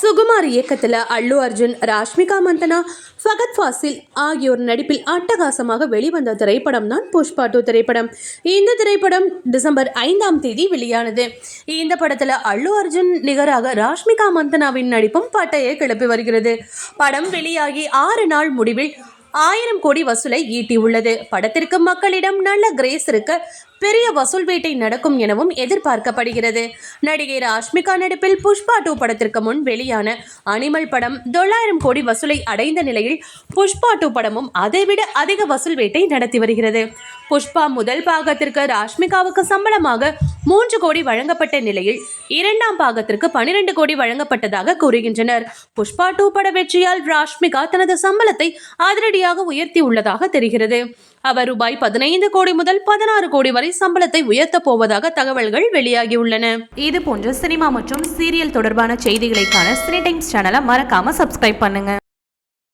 சுகுமார் இயக்கத்தில் அல்லு அர்ஜுன் ராஷ்மிகா மந்தனா ஃபகத் ஃபாசில் ஆகியோர் நடிப்பில் அட்டகாசமாக வெளிவந்த திரைப்படம் தான் புஷ்பா டூ திரைப்படம். இந்த திரைப்படம் டிசம்பர் ஐந்தாம் தேதி வெளியானது. இந்த படத்தில் அல்லு அர்ஜுன் நிகராக ராஷ்மிகா மந்தனாவின் நடிப்பும் பட்டையை கிளப்பி வருகிறது. படம் வெளியாகி ஆறு நாள் முடிவில் ஆயிரம் கோடி வசூலை ஈட்டியுள்ளது. படத்திற்கு மக்களிடம் நல்ல கிரேஸ் இருக்க பெரிய வசூல் வேட்டை நடக்கும் எனவும் எதிர்பார்க்கப்படுகிறது. நடிகை ராஷ்மிகா நடிப்பில் புஷ்பா டூ படத்திற்கு முன் வெளியான அனிமல் படம் தொள்ளாயிரம் கோடி வசூலை அடைந்த நிலையில் புஷ்பா டூ படமும் அதைவிட அதிக வசூல் வேட்டை நடத்தி வருகிறது. புஷ்பா முதல் பாகத்திற்கு ராஷ்மிகாவுக்கு சம்பளமாக மூன்று கோடி வழங்கப்பட்ட நிலையில் இரண்டாம் பாகத்திற்கு பனிரெண்டு கோடி வழங்கப்பட்டதாக கூறுகின்றனர். புஷ்பா டூ பட வெற்றியால் ராஷ்மிகா தனது சம்பளத்தை அதிரடியாக உயர்த்தி உள்ளதாக தெரிகிறது. அவர் ரூபாய் பதினைந்து கோடி முதல் பதினாறு கோடி வரை சம்பளத்தை உயர்த்தப் போவதாக தகவல்கள் வெளியாகியுள்ளன. இது போன்ற சினிமா மற்றும் சீரியல் தொடர்பான செய்திகளைக்கான சினி டைம்ஸ் சேனலை மறக்காம சப்ஸ்கிரைப் பண்ணுங்க.